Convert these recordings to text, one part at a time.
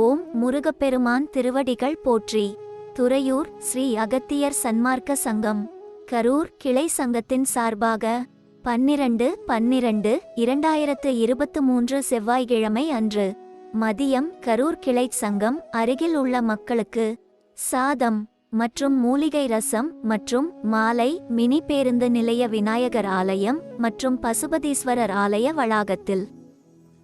ஓம் முருகப்பெருமான் திருவடிகள் போற்றி. துறையூர் ஸ்ரீ அகத்தியர் சன்மார்க்க சங்கம். கரூர் கிளை சங்கத்தின் சார்பாக பன்னிரண்டு பன்னிரண்டு இரண்டாயிரத்து இருபத்து மூன்று செவ்வாய்க்கிழமை அன்று மதியம் கரூர் கிளை சங்கம் அருகில் உள்ள மக்களுக்கு சாதம் மற்றும் மூலிகை ரசம் மற்றும் மாலை மினி பேருந்து நிலைய விநாயகர் ஆலயம் மற்றும் பசுபதீஸ்வரர் ஆலய வளாகத்தில்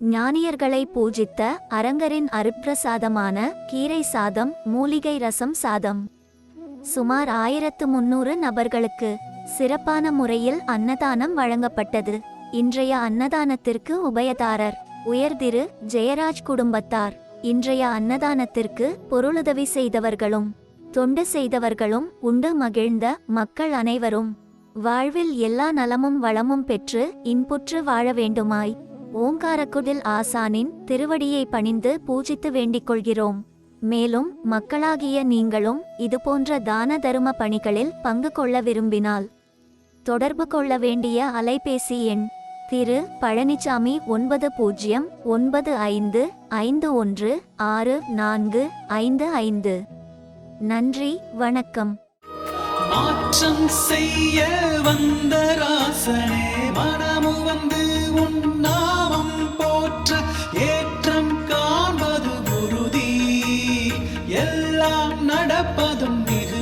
ஞானியர்களை பூஜித்த அரங்கரின் அருப்பிரசாதமான கீரை சாதம் மூலிகை ரசம் சாதம். சுமார் ஆயிரத்து முன்னூறு நபர்களுக்கு சிறப்பான முறையில் அன்னதானம் வழங்கப்பட்டது. இன்றைய அன்னதானத்திற்கு உபயதாரர் உயர்திரு ஜெயராஜ் குடும்பத்தார். இன்றைய அன்னதானத்திற்கு பொருளுதவி செய்தவர்களும் தொண்டு செய்தவர்களும் உண்டு மகிழ்ந்த மக்கள் அனைவரும். வாழ்வில் எல்லா நலமும் வளமும் பெற்று இன்புற்று வாழ வேண்டுமாய். ஓங்காரக்குடில் ஆசானின் திருவடியை பணிந்து பூஜித்து வேண்டிக் கொள்கிறோம் மேலும் மக்களாகிய நீங்களும் இதுபோன்ற தான தரும பணிகளில் பங்கு கொள்ள விரும்பினால் தொடர்பு கொள்ள வேண்டிய அலைபேசி எண் திரு பழனிசாமி ஒன்பது பூஜ்ஜியம் ஒன்பது ஐந்து ஐந்து ஒன்று ஆறு நான்கு ஐந்து ஐந்து. நன்றி வணக்கம். மாற்றம் செய்ய வந்த ராசனே மனமு வந்து உன்னா need